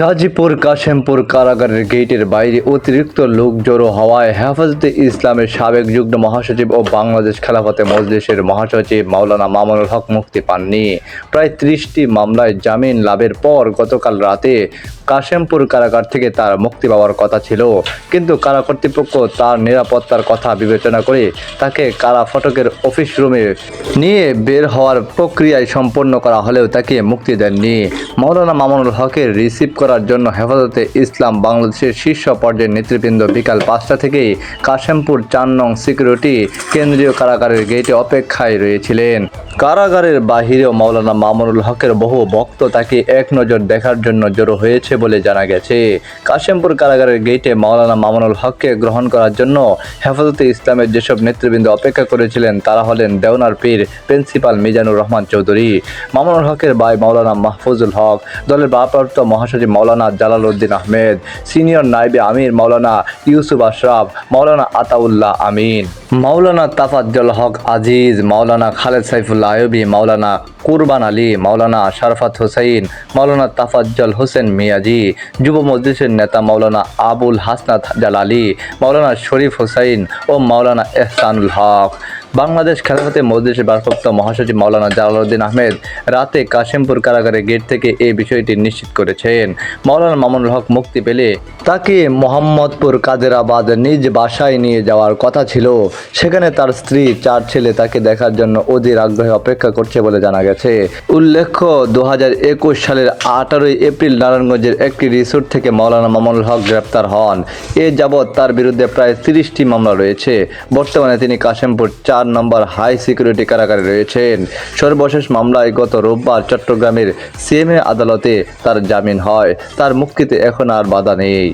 গাজীপুর কাশেমপুর কারাগারের গেটের বাইরে অতিরিক্ত লোক জড়ো হওয়ায় হেফাজতে ইসলামের সাবেক যুগ্ম মহাসচিব ও বাংলাদেশ খেলাফতে মজলিসের মহাসচিব মাওলানা মামুনুল হক মুক্তি পাননি। প্রায় ত্রিশটি মামলায় জামিন লাভের পর গতকাল রাতে কাশেমপুর কারাগার থেকে তার মুক্তি পাওয়ার কথা ছিল। কিন্তু কারা কর্তৃপক্ষ তার নিরাপত্তার কথা বিবেচনা করে তাকে কারা ফটকের অফিস রুমে নিয়ে বের হওয়ার প্রক্রিয়ায় সম্পন্ন করা হলেও তাকে মুক্তি দেননি। মাওলানা মামুনুল হকের রিসিভ করার জন্য হেফাজতে ইসলাম বাংলাদেশের শীর্ষ পর্যায়ের নেতৃবৃন্দ বিকাল পাঁচটা থেকেই কাশেমপুর চার নং সিকিউরিটি কেন্দ্রীয় কারাগারের গেটে অপেক্ষায় রয়েছিলেন। কারাগারের বাহিরেও মাওলানা মামুনুল হকের বহু ভক্ত তাকে এক নজর দেখার জন্য জড়ো হয়েছে বলে জানা গেছে। কাশেমপুর কারাগারের গেটে মাওলানা মামুনুল হককে গ্রহণ করার জন্য হেফাজতে ইসলামের যেসব নেতৃবৃন্দ অপেক্ষা করেছিলেন, তারা হলেন দেওনার পীর প্রিন্সিপাল মিজানুর রহমান চৌধুরী, মামুনুল হকের ভাই মাওলানা মাহফুজুল হক, দলের ভারপ্রাপ্ত মহাসচিব মাওলানা জালাল উদ্দিন আহমেদ, সিনিয়র নাইবে আমির মাওলানা ইউসুফ আশরাফ, মাওলানা আতাউল্লাহ আমিন। মাওলানা তাফাজ্জল হক আজিজ, মাওলানা খালেদ সাইফুল্লাহ আয়বি মাওলানা কুরবান আলী, মাওলানা শারফাত হোসেন মাওলানা তাফাজ্জল হোসেন মিয়াজি যুব মজলিসের নেতা মাওলানা আবুল হাসনাত জালালি, মাওলানা শরীফ হোসেন ও মাওলানা এহসানুল হক। বাংলাদেশ খেলাফতে মজলিসের ভারপ্রাপ্ত মহাসচিব মাওলানা জালালউদ্দিন আহমেদ রাতে কাশিমপুর কারাগারের গেট থেকে এই বিষয়টি নিশ্চিত করেছেন। মাওলানা মামুনুল হক মুক্তি পেলে তাকে মোহাম্মদপুর কাদেরাবাদ নিজ বাসায় নিয়ে যাওয়ার কথা ছিল। সেখানে তার স্ত্রী, চার ছেলে তাকে দেখার জন্য অধীর আগ্রহে অপেক্ষা করছে বলে জানা গেছে। উল্লেখ্য দু হাজার একুশ সালের আঠারোই এপ্রিল নারায়ণগঞ্জের একটি রিসোর্ট থেকে মাওলানা মামুনুল হক গ্রেপ্তার হন। এ যাবৎ তার বিরুদ্ধে প্রায় তিরিশটি মামলা রয়েছে। বর্তমানে তিনি কাশিমপুর চার নম্বর হাই সিকিউরিটি কারাগারে রয়েছেন। সর্বশেষ মামলায় গত রোববার চট্টগ্রামের সিএমএ আদালতে তার জামিন হয়। তার মুক্তিতে এখন আর বাধা নেই।